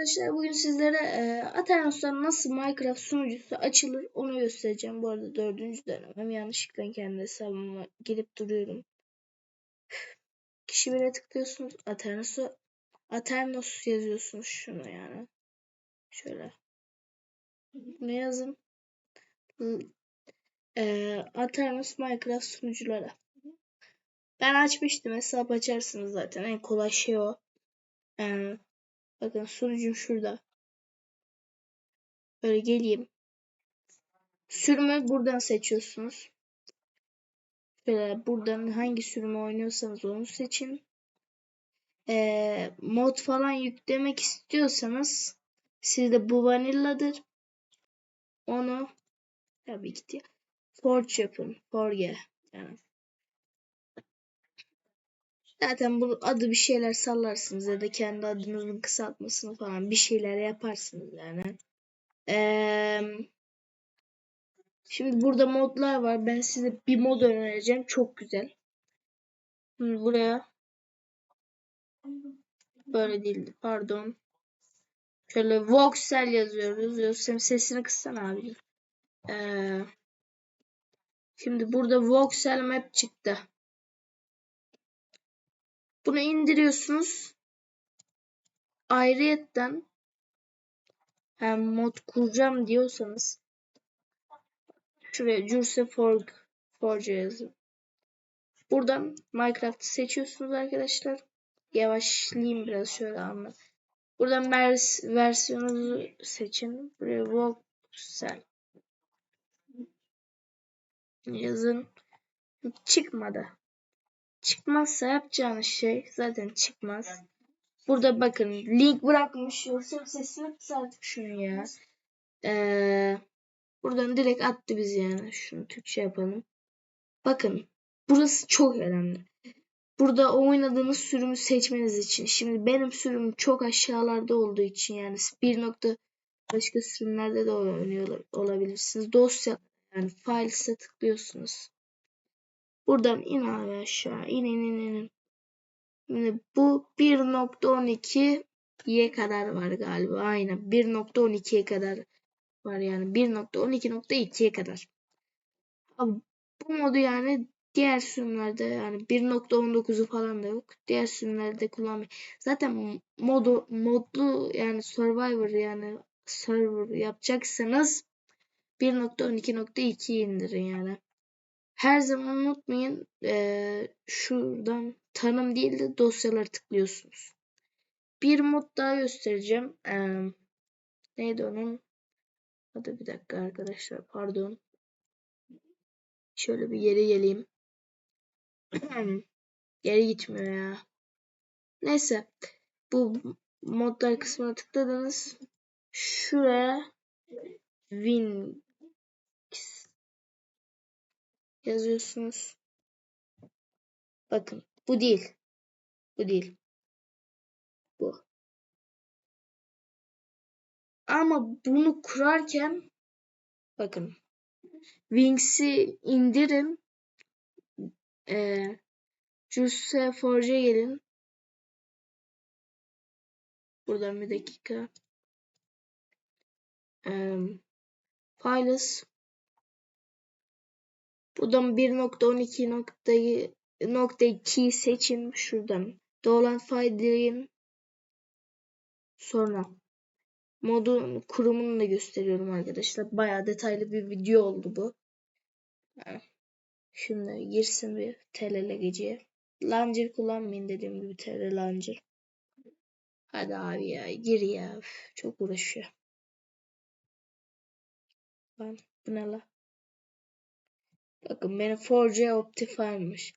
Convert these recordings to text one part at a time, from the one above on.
arkadaşlar bugün sizlere e, Aternos'tan nasıl Minecraft sunucusu açılır onu göstereceğim. Bu arada dördüncü dönemim. Yanlışlıkla kendi hesabıma girip duruyorum. Kişi bire tıklıyorsunuz. Aternos'u Aternos yazıyorsunuz şunu yani. Şöyle. Ne yazın? E, Aternos Minecraft sunuculara. Ben açmıştım. Hesap açarsınız zaten. En kolay şey o. Ee, bakın sunucum şurada. Böyle geleyim. Sürümü buradan seçiyorsunuz. Şöyle buradan hangi sürümü oynuyorsanız onu seçin. Ee, mod falan yüklemek istiyorsanız sizde bu vanilladır. Onu tabii ki Forge yapın. Forge. Yani Zaten bu adı bir şeyler sallarsınız ya da kendi adınızın kısaltmasını falan bir şeyler yaparsınız yani. Ee, şimdi burada modlar var. Ben size bir mod önereceğim. Çok güzel. Şimdi buraya böyle değildi. Pardon. Şöyle Voxel yazıyoruz. Yoksa sesini kıssan abi. Ee, şimdi burada Voxel map çıktı. Bunu indiriyorsunuz. Ayrıyetten hem mod kuracağım diyorsanız şuraya Jurse Forge, Forge yazın. Buradan Minecraft'ı seçiyorsunuz arkadaşlar. Yavaşlayayım biraz şöyle anla. Buradan vers versiyonunuzu seçin. Buraya Voxel yazın. Çıkmadı. Çıkmazsa yapacağınız şey zaten çıkmaz. Burada bakın link bırakmış. Yoksa sesini kısaltıp şunu ya. Ee, buradan direkt attı bizi yani. Şunu Türkçe yapalım. Bakın burası çok önemli. Burada oynadığınız sürümü seçmeniz için. Şimdi benim sürümüm çok aşağılarda olduğu için yani bir nokta başka sürümlerde de oynuyor olabilirsiniz. Dosya yani files'e tıklıyorsunuz. Buradan in abi aşağı. İn in in in. Şimdi bu 1.12'ye kadar var galiba. Aynen 1.12'ye kadar var yani. 1.12.2'ye kadar. Abi, bu modu yani diğer sürümlerde yani 1.19'u falan da yok. Diğer sürümlerde kullanmayın. Zaten modu modlu yani Survivor yani server yapacaksanız 1.12.2 indirin yani. Her zaman unutmayın e, şuradan tanım değil de dosyaları tıklıyorsunuz. Bir mod daha göstereceğim. E, neydi onun? Hadi bir dakika arkadaşlar pardon. Şöyle bir geri geleyim. geri gitmiyor ya. Neyse. Bu modlar kısmına tıkladınız. Şuraya Win yazıyorsunuz. Bakın bu değil. Bu değil. Bu. Ama bunu kurarken bakın Wings'i indirin. Ee, Juice Forge'e gelin. Buradan bir dakika. Um, Files Buradan 1.12.2'yi seçin şuradan. Dolan faydalayın. Sonra modun kurumunu da gösteriyorum arkadaşlar. Bayağı detaylı bir video oldu bu. Şimdi girsin bir TLLG'ye. Launcher kullanmayın dediğim gibi TL Launcher. Hadi abi ya gir ya. Çok uğraşıyor. Lan bu ne la? Bakın benim Forge Optify'mış.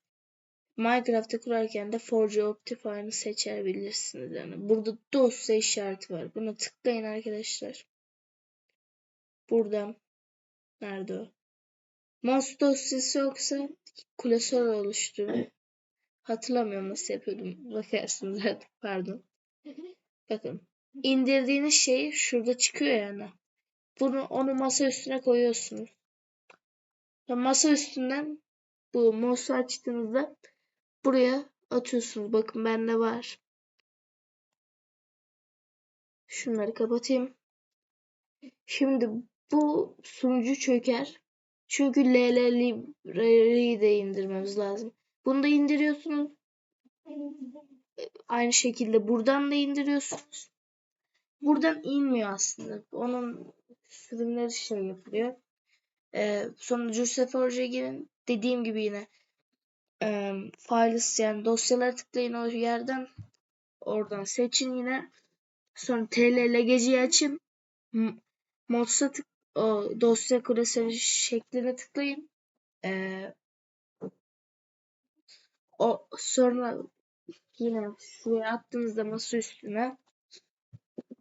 Minecraft'ı kurarken de Forge Optify'ını seçebilirsiniz. Yani burada dosya işareti var. Buna tıklayın arkadaşlar. Buradan nerede o? Mouse dosyası yoksa klasör oluşturun. Hatırlamıyorum nasıl yapıyordum. Bakarsınız artık pardon. Bakın indirdiğiniz şey şurada çıkıyor yani. Bunu onu masa üstüne koyuyorsunuz. Masa üstünden bu mouse'u açtığınızda buraya atıyorsunuz. Bakın bende var. Şunları kapatayım. Şimdi bu sunucu çöker. Çünkü LL Library'i de indirmemiz lazım. Bunu da indiriyorsunuz. Aynı şekilde buradan da indiriyorsunuz. Buradan inmiyor aslında. Onun sürümleri şey yapılıyor. Ee, sonra Jurseforge'a girin. Dediğim gibi yine e, files yani dosyalara tıklayın o yerden. Oradan seçin yine. Sonra TLL geceyi açın. Mods'a tık o dosya klasörü şekline tıklayın. Ee, o sonra yine şuraya attığınızda masa üstüne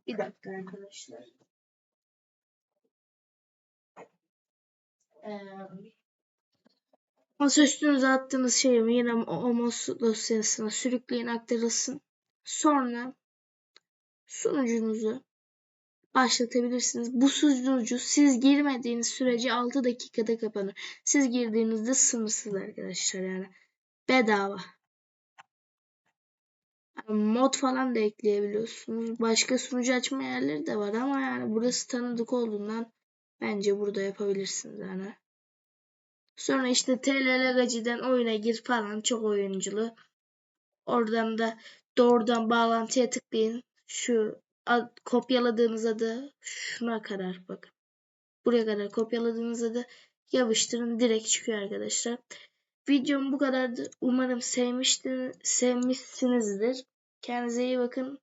bir dakika arkadaşlar. Ee, masa üstünüze attığınız şeyi yine o, o masa dosyasına sürükleyin aktarılsın. Sonra sunucunuzu başlatabilirsiniz. Bu sunucu siz girmediğiniz sürece 6 dakikada kapanır. Siz girdiğinizde sınırsız arkadaşlar yani. Bedava. Yani mod falan da ekleyebiliyorsunuz. Başka sunucu açma yerleri de var ama yani burası tanıdık olduğundan bence burada yapabilirsiniz yani. Sonra işte TLL gaciden oyuna gir falan çok oyunculu. Oradan da doğrudan bağlantıya tıklayın. Şu ad- kopyaladığınız adı şuna kadar bakın. Buraya kadar kopyaladığınız adı yapıştırın direkt çıkıyor arkadaşlar. Videom bu kadardı. Umarım sevmiştir, sevmişsinizdir. Kendinize iyi bakın.